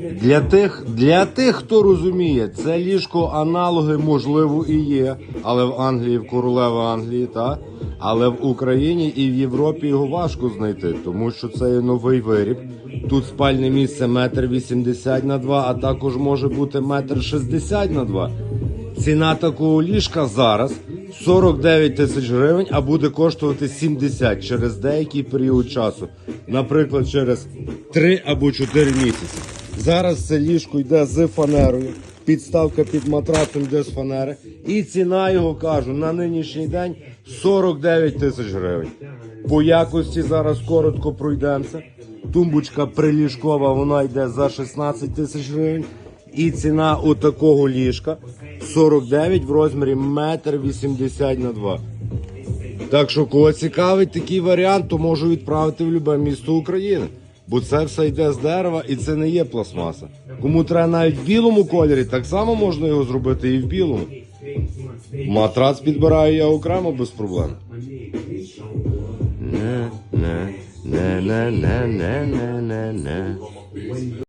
Для тих, для тих, хто розуміє, це ліжко аналоги можливо і є, але в Англії, в королева Англії, та але в Україні і в Європі його важко знайти, тому що це є новий виріб. Тут спальне місце метр вісімдесят на два, а також може бути метр шістдесят на два. Ціна такого ліжка зараз 49 тисяч гривень, а буде коштувати 70 через деякий період часу. Наприклад, через 3 або 4 місяці. Зараз це ліжко йде з фанерою, підставка під матрацом йде з фанери. І ціна його кажу на нинішній день 49 тисяч гривень. По якості зараз коротко пройдемося. Тумбочка приліжкова, вона йде за 16 тисяч гривень. І ціна у такого ліжка 49 в розмірі 1,80 на 2. Так що, кого цікавить такий варіант, то можу відправити в будь-яке місто України бо це все йде з дерева і це не є пластмаса. Кому треба навіть в білому кольорі, так само можна його зробити і в білому. Матрац підбираю я окремо без проблем. Не, не, не, не, не, не, не, не.